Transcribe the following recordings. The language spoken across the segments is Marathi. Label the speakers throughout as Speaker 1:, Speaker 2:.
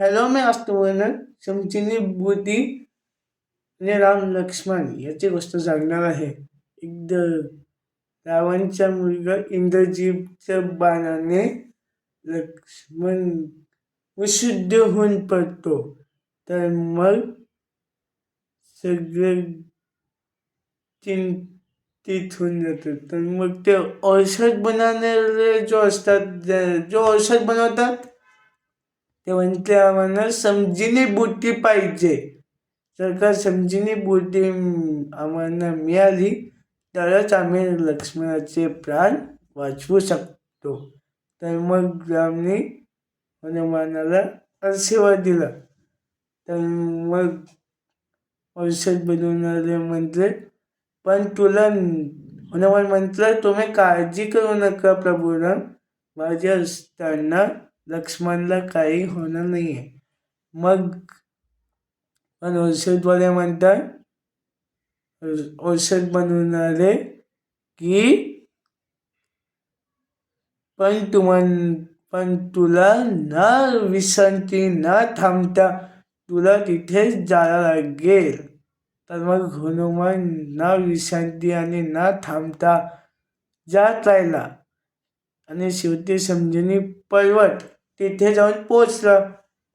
Speaker 1: हॅलो मी वर्णन समचिनी बुद्धी आणि राम लक्ष्मण याची गोष्ट सांगणार आहे. एकदा रावणचा मुलगा इंद्रजीतच्या बाणाने लक्ष्मण विशुद्ध होऊन पडतो. तर मग सगळे चिंतित होऊन जातात. तर मग ते औषध बनवणारे जो असतात जो औषध बनवतात ते म्हणते आम्हाला समजीने बुद्धी पाहिजे. सरकार का समजीने बुद्धी आम्हाला मिळाली तरच आम्ही लक्ष्मणाचे प्राण वाचवू शकतो. तर मग रामने हनुमानाला आशीर्वाद दिला. तर मग औषध बनवणारे म्हटले पण तुला हनुमान म्हटलं तुम्ही काळजी करू नका प्रभूराम. माझ्या असताना लक्ष्मणला काही होणार नाही आहे मग पण औषधवाले म्हणतात औषध बनवणारे की पण तुम पण तुला ना विश्रांती ना थांबता तुला तिथेच जायला लागेल. तर मग हनुमान ना विश्रांती आणि ना थांबता जात राहिला. आणि शेवटी समजून पर्वत तिथे जाऊन पोचला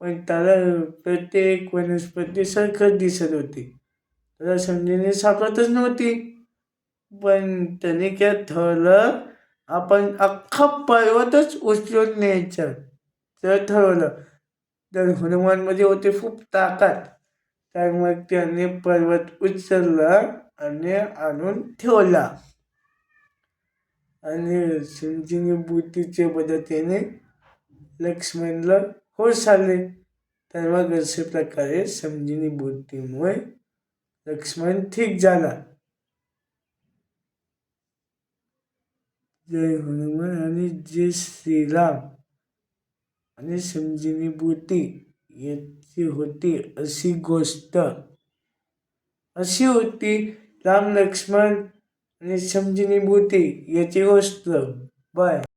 Speaker 1: पण त्याला प्रत्येक वनस्पती सारखं दिसत होती. त्याला समजून सापडतच नव्हती. पण त्याने काय ठरवलं? आपण अख्खा पर्वतच उचलून न्यायचं. तर ठरवलं तर हनुमानमध्ये होते खूप ताकद. तर मग त्याने पर्वत उचलला आणि आणून ठेवला. आणि संजीवनी बुद्धीच्या मदतीने लक्ष्मणला होश आले तर मग अशा प्रकारे समजिनी बुद्धीमुळे लक्ष्मण ठीक झाला. जय हनुमान आणि जय श्रीराम. आणि समजिनी बुद्धी याची होती अशी गोष्ट. अशी होती राम लक्ष्मण आणि समजिनी बुद्धी याची गोष्ट. बाय